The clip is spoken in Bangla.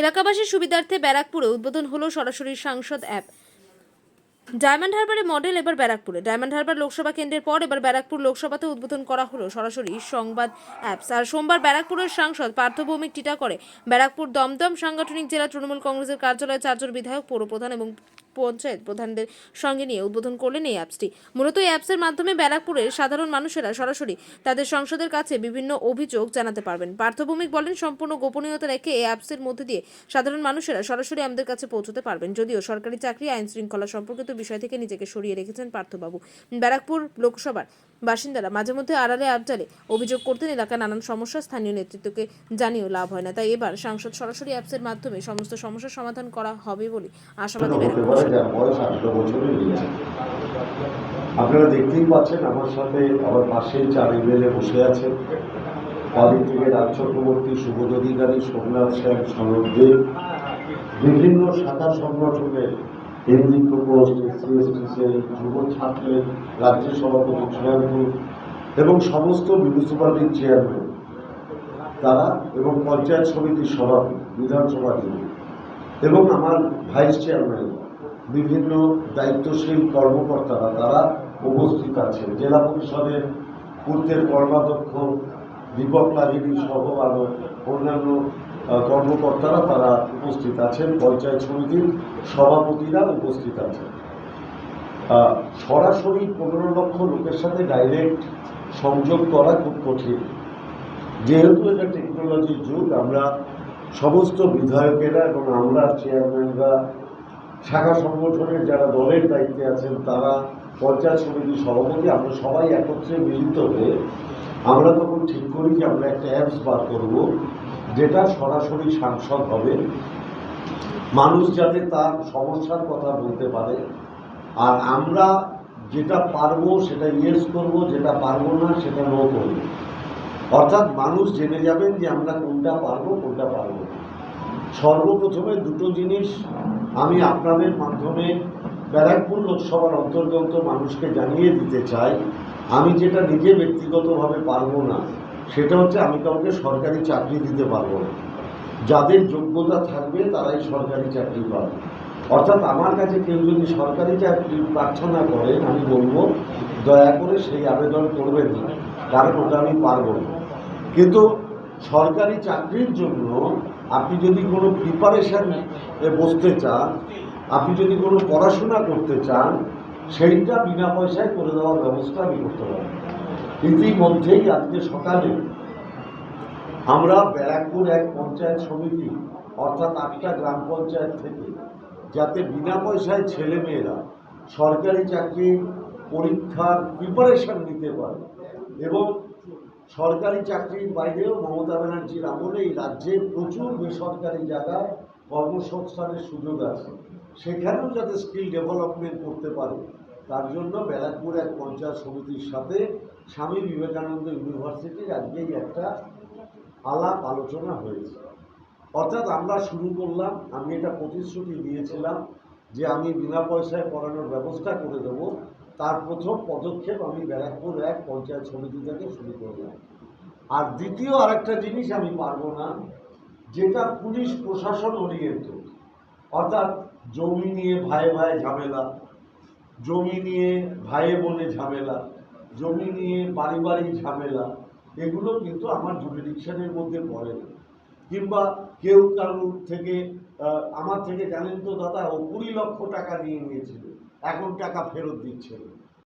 এলাকাবাসীর সুবিধার্থে ব্যারাকপুরে উদ্বোধন হলো সরাসরি সাংসদ অ্যাপ। ডায়মন্ড হারবারের মডেল এবার ব্যারাকপুরে। ডায়মন্ড হারবার লোকসভা কেন্দ্রের পর এবার ব্যারাকপুর লোকসভাতে উদ্বোধন করা হলো সরাসরি সংবাদ অ্যাপস। আর সোমবার ব্যারাকপুরের সাংসদ পার্থ ভৌমিক টিটা করে। ব্যারাকপুর দমদম সাংগঠনিক জেলা তৃণমূল কংগ্রেসের কার্যালয়ে চারজন বিধায়ক, পৌরপ্রধান এবং পঞ্চায়েত প্রধানদের সঙ্গে নিয়ে উদ্বোধন করলেন এই অ্যাপসটি। মূলত এই অ্যাপসের মাধ্যমে ব্যারাকপুরের সাধারণ মানুষেরা সরাসরি তাদের সংসদের কাছে বিভিন্ন অভিযোগ জানাতে পারবেন। পার্থভৌমিক বলেন, সম্পূর্ণ গোপনীয়তা রেখে এই অ্যাপসের মধ্যে দিয়ে সাধারণ মানুষেরা সরাসরি আমাদের কাছে পৌঁছতে পারবেন। যদিও সরকারি চাকরি, আইন শৃঙ্খলা সম্পর্কিত বিষয় থেকে নিজেকে সরিয়ে রেখেছেন পার্থবাবু। ব্যারাকপুর লোকসভার বাসিন্দারা মাঝে মধ্যে আড়ালে আবজালে অভিযোগ করতেন, এলাকার নানান সমস্যা স্থানীয় নেতৃত্বকে জানিয়েও লাভ হয় না। তাই এবার সাংসদ সরাসরি অ্যাপসের মাধ্যমে সমস্ত সমস্যার সমাধান করা হবে বলে আশাবাদী ব্যারাকপুর পারে যার বয়স আঠারো বছরের নিচে আপনারা দেখতেই পাচ্ছেন আমার সাথে আমার পাশে চার এমএলএ বসে আছে। তাদের রাজ চক্রবর্তী, সুবোধ অধিকারী, সোমনাথ সেন সনদ দেব বিভিন্ন শাখা সংগঠনের এমডি প্রকোষ্ঠ সিএসটিসি যুব ছাত্রের রাজ্য সভাপতি শ্রীরামপুর এবং সমস্ত মিউনিসিপ্যালিটির চেয়ারম্যান। তারা এবং পঞ্চায়েত সমিতির সভাপতি বিধানসভা এবং আমার ভাইস চেয়ারম্যান। বিভিন্ন দায়িত্বশীল কর্মকর্তারা তারা উপস্থিত আছেন। জেলা পরিষদের পূর্তের কর্মাধ্যক্ষ দীপক লাহিড়ী সহ আরও অন্যান্য কর্মকর্তারা তারা উপস্থিত আছেন। পঞ্চায়েত সমিতির সভাপতিরা উপস্থিত আছেন। সরাসরি পনেরো লক্ষ লোকের সাথে ডাইরেক্ট সংযোগ করা খুব কঠিন। যেহেতু এটা টেকনোলজির যুগ, আমরা সমস্ত বিধায়কেরা এবং আমরা চেয়ারম্যানরা শাখা সংগঠনের যারা দলের দায়িত্বে আছেন, তারা পঞ্চায়েত সমিতির সভাপতি, আমরা সবাই একত্রে মিলিত হয়ে আমরা তখন ঠিক করি যে আমরা একটা অ্যাপস বার করব, যেটা সরাসরি সাংসদ হবে মানুষ যাতে তার সমস্যার কথা বলতে পারে, আর আমরা যেটা পারব সেটা ইয়েস করব, যেটা পারব না সেটা নো করব অর্থাৎ মানুষ জেনে যাবেন যে আমরা কোনটা পারব কোনটা পারব। সর্বপ্রথমে দুটো জিনিস আমি আপনাদের মাধ্যমে ব্যারাকপুর লোকসভার অন্তর্গত মানুষকে জানিয়ে দিতে চাই, আমি যেটা নিজে ব্যক্তিগতভাবে পারব না, সেটা হচ্ছে আমি কাউকে সরকারি চাকরি দিতে পারব না। যাদের যোগ্যতা থাকবে তারাই সরকারি চাকরি পাবে। অর্থাৎ আমার কাছে কেউ যদি সরকারি চাকরি প্রার্থনা করেন আমি বলব, দয়া করে সেই আবেদন করবেন না, কারণ ওটা আমি পারব না। কিন্তু সরকারি চাকরির জন্য আপনি যদি কোনো প্রিপারেশন বসতে চান, আপনি যদি কোনো পড়াশোনা করতে চান, সেইটা বিনা পয়সায় করে দেওয়ার ব্যবস্থা আমি করতে পারি। ইতিমধ্যেই আজকে সকালে আমরা ব্যারাকপুর এক পঞ্চায়েত সমিতি, অর্থাৎ আটটা গ্রাম পঞ্চায়েত থেকে, যাতে বিনা পয়সায় ছেলেমেয়েরা সরকারি চাকরি, পরীক্ষার প্রিপারেশন নিতে পারে এবং সরকারি চাকরির বাইরেও মমতা ব্যানার্জির আমলে এই রাজ্যে প্রচুর বেসরকারি জায়গায় কর্মসংস্থানের সুযোগ আছে। সেখানেও যাতে স্কিল ডেভেলপমেন্ট করতে পারে, তার জন্য ব্যারাকপুর এক পঞ্চায়েত সমিতির সাথে স্বামী বিবেকানন্দ ইউনিভার্সিটির আজকেই একটা আলাপ আলোচনা হয়েছে। অর্থাৎ আমরা শুরু করলাম, আমি এটা প্রতিশ্রুতি দিয়েছিলাম যে আমি বিনা পয়সায় পড়ানোর ব্যবস্থা করে দেব। তার প্রথম পদক্ষেপ আমি ব্যারাকপুর এক পঞ্চায়েত সমিতি থেকে শুরু করলাম। আর দ্বিতীয় আরেকটা জিনিস আমি পারব না, যেটা পুলিশ প্রশাসন ওরিয়েন্টেড অর্থাৎ জমি নিয়ে ভাই ভাই ঝামেলা, জমি নিয়ে ভাইয়ে বোনে ঝামেলা, জমি নিয়ে বাড়ি বাড়ি ঝামেলা, এগুলো কিন্তু আমার জুরিডিকশনের মধ্যে পড়ে না। কিংবা কেউ কারোর থেকে আমার থেকে জানেন তো দাদা, ও কুড়ি লক্ষ টাকা নিয়ে নিয়েছিল। এখন টাকা ফেরত দিচ্ছে না